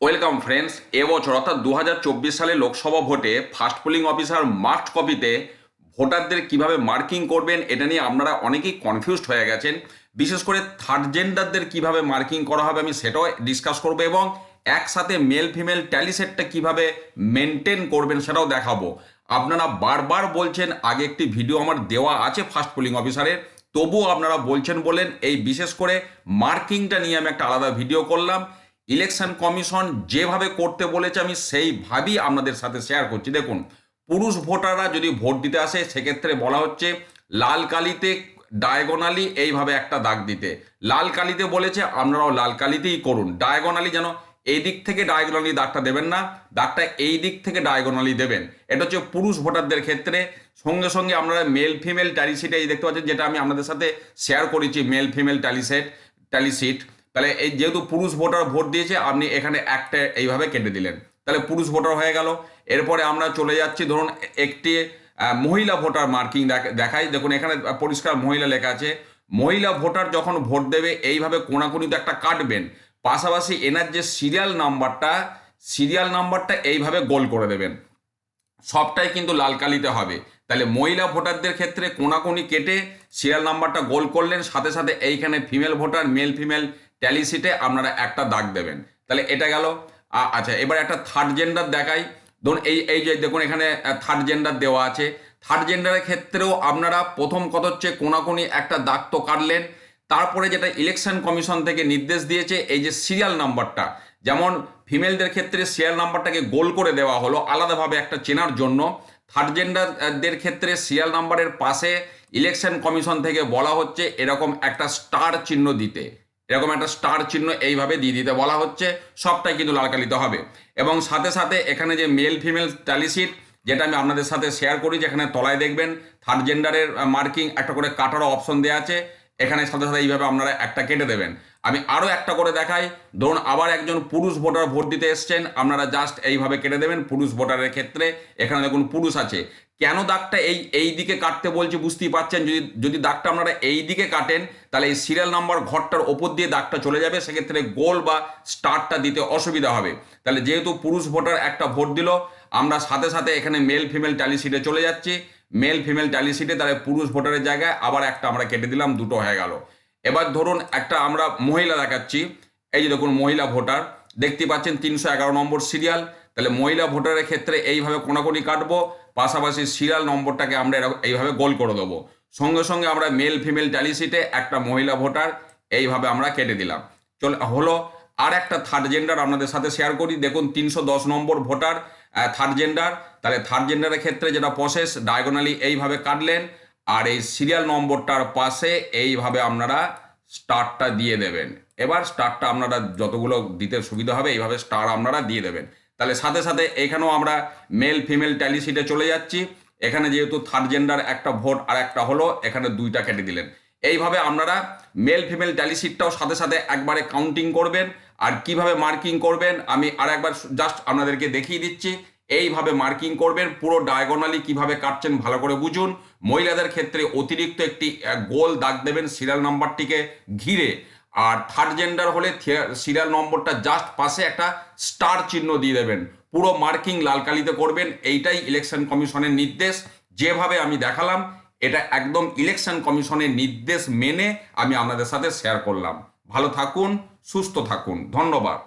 Welcome friends এবছর অর্থাৎ দু হাজার চব্বিশ সালে লোকসভা ভোটে ফার্স্ট পোলিং অফিসার মাস্ট কপিতে ভোটারদের কীভাবে মার্কিং করবেন এটা নিয়ে আপনারা অনেকেই কনফিউজড হয়ে গেছেন। বিশেষ করে থার্ড জেন্ডারদের কীভাবে মার্কিং করা হবে আমি সেটাও ডিসকাস করব এবং একসাথে মেল ফিমেল ট্যালিসেটটা কীভাবে মেনটেন করবেন সেটাও দেখাবো। আপনারা বারবার বলছেন, আগে একটি ভিডিও আমার দেওয়া আছে ফার্স্ট পোলিং অফিসারের, তবুও আপনারা বলছেন বলেন, এই বিশেষ করে মার্কিংটা নিয়ে আমি একটা আলাদা ভিডিও করলাম। ইলেকশন কমিশন যেভাবে করতে বলেছে, আমি সেইভাবেই আপনাদের সাথে শেয়ার করছি। দেখুন, পুরুষ ভোটাররা যদি ভোট দিতে আসে, সেক্ষেত্রে বলা হচ্ছে, লাল কালিতে ডায়াগোনালি এইভাবে একটা দাগ দিতে। লাল কালিতে বলেছে, আপনারাও লাল কালিতেই করুন। ডায়াগোনালি যেন এই দিক থেকে ডায়াগোনালি দাগটা দেবেন না, দাগটা এই দিক থেকে ডায়াগোনালি দেবেন। এটা হচ্ছে পুরুষ ভোটারদের ক্ষেত্রে। সঙ্গে সঙ্গে আপনারা মেল ফিমেল ট্যালিসিটে এই দেখতে পাচ্ছেন, যেটা আমি আপনাদের সাথে শেয়ার করেছি মেল ফিমেল ট্যালিসেট ট্যালিসিট তাহলে এই যেহেতু পুরুষ ভোটার ভোট দিয়েছে, আপনি এখানে একটা এইভাবে কেটে দিলেন। তাহলে পুরুষ ভোটার হয়ে গেল। এরপরে আমরা চলে যাচ্ছি, ধরুন একটি মহিলা ভোটার মার্কিং দেখাই। দেখুন, এখানে পরিষ্কার মহিলা লেখা আছে, মহিলা ভোটার যখন ভোট দেবে, এইভাবে কোনাকুনিতে একটা কাটবেন। পাশাপাশি এনার যে সিরিয়াল নাম্বারটা সিরিয়াল নাম্বারটা এইভাবে গোল করে দেবেন। সবটাই কিন্তু লাল কালিতে হবে। তাহলে মহিলা ভোটারদের ক্ষেত্রে কোনাকুনি কেটে সিরিয়াল নাম্বারটা গোল করলেন। সাথে সাথে এইখানে ফিমেল ভোটার, মেল ফিমেল ট্যালিসিটে আপনারা একটা দাগ দেবেন। তাহলে এটা গেল। আচ্ছা এবার একটা থার্ড জেন্ডার দেখাই। ধরুন এই এই যে দেখুন এখানে থার্ড জেন্ডার দেওয়া আছে। থার্ড জেন্ডারের ক্ষেত্রেও আপনারা প্রথম কথা হচ্ছে কোনাকুনি একটা দাগ তো কাটলেন। তারপরে যেটা ইলেকশন কমিশন থেকে নির্দেশ দিয়েছে, এই যে সিরিয়াল নাম্বারটা যেমন ফিমেলদের ক্ষেত্রে সিরিয়াল নাম্বারটাকে গোল করে দেওয়া হলো আলাদাভাবে একটা চেনার জন্য। থার্ড জেন্ডারদের ক্ষেত্রে সিরিয়াল নাম্বারের পাশে ইলেকশন কমিশন থেকে বলা হচ্ছে এরকম একটা স্টার চিহ্ন দিতে। এরকম একটা স্টার চিহ্ন এইভাবে দিয়ে দিতে বলা হচ্ছে, সবটাই কিন্তু লালকালিতে হবে। এবং সাথে সাথে এখানে যে মেল ফিমেল ট্যালিসিট যেটা আমি আপনাদের সাথে শেয়ার করি, যেখানে তলায় দেখবেন থার্ড জেন্ডারের মার্কিং একটা করে কাটারও অপশন দেওয়া আছে। এখানে সাথে সাথে এইভাবে আপনারা একটা কেটে দেবেন। আমি আরও একটা করে দেখাই। ধরুন আবার একজন পুরুষ ভোটার ভোট দিতে এসছেন, আপনারা জাস্ট এইভাবে কেটে দেবেন পুরুষ ভোটারের ক্ষেত্রে। এখানে দেখুন পুরুষ আছে। কেন দাগটা এই এই দিকে কাটতে বলছি বুঝতেই পারছেন যদি যদি দাগটা আপনারা এই দিকে কাটেন, তাহলে এই সিরিয়াল নাম্বার ঘরটার ওপর দিয়ে দাগটা চলে যাবে। সেক্ষেত্রে গোল বা স্টারটা দিতে অসুবিধা হবে। তাহলে যেহেতু পুরুষ ভোটার একটা ভোট দিল, আমরা সাথে সাথে এখানে মেল ফিমেল ট্যালি সিটে চলে যাচ্ছি। মেল ফিমেল ট্যালিসিটে তাহলে পুরুষ ভোটারের জায়গায় আবার একটা আমরা কেটে দিলাম, দুটো হয়ে গেল। এবার ধরুন একটা আমরা মহিলা দেখাচ্ছি, এই যে দেখুন মহিলা ভোটার, দেখতে পাচ্ছেন তিনশো এগারো নম্বর সিরিয়াল তাহলে মহিলা ভোটারের ক্ষেত্রে এইভাবে কোনাকুনি কাটবো, পাশাপাশি সিরিয়াল নম্বরটাকে আমরা এইভাবে গোল করে দেবো। সঙ্গে সঙ্গে আমরা মেল ফিমেল ট্যালিসিটে একটা মহিলা ভোটার, এইভাবে আমরা কেটে দিলাম। চল হলো আর একটা থার্ড জেন্ডার আপনাদের সাথে শেয়ার করি, দেখুন তিনশো দশ নম্বর ভোটার থার্ড জেন্ডার তাহলে থার্ড জেন্ডারের ক্ষেত্রে যেটা প্রসেস ডায়াগোনালি এইভাবে কাটলেন, আর এই সিরিয়াল নম্বরটার পাশে এইভাবে আপনারা স্টারটা দিয়ে দেবেন। এবার স্টারটা আপনারা যতগুলো দিতে সুবিধা হবে, এইভাবে স্টার আপনারা দিয়ে দেবেন। তাহলে সাথে সাথে এখানেও আমরা মেল ফিমেল ট্যালিসিটে চলে যাচ্ছি। এখানে যেহেতু থার্ড জেন্ডার একটা ভোট আর একটা হলো, এখানে দুইটা কেটে দিলেন। এইভাবে আপনারা মেল ফিমেল ট্যালিসিটটাও সাথে সাথে একবারে কাউন্টিং করবেন। আর কীভাবে মার্কিং করবেন, আমি আর একবার জাস্ট আপনাদেরকে দেখিয়ে দিচ্ছি। এইভাবে মার্কিং করবেন, পুরো ডায়াগোনালি কীভাবে কাটছেন ভালো করে বুঝুন। মহিলাদের ক্ষেত্রে অতিরিক্ত একটি গোল দাগ দেবেন সিরিয়াল নাম্বারটিকে ঘিরে। আর থার্ড জেন্ডার হলে সিরিয়াল নম্বরটা জাস্ট পাশে একটা স্টার চিহ্ন দিয়ে দেবেন। পুরো মার্কিং লাল কালিতে করবেন, এইটাই ইলেকশন কমিশনের নির্দেশ। যেভাবে আমি দেখালাম, এটা একদম ইলেকশন কমিশনের নির্দেশ মেনে আমি আপনাদের সাথে শেয়ার করলাম। ভালো থাকুন সুস্থ থাকুন। ধন্যবাদ।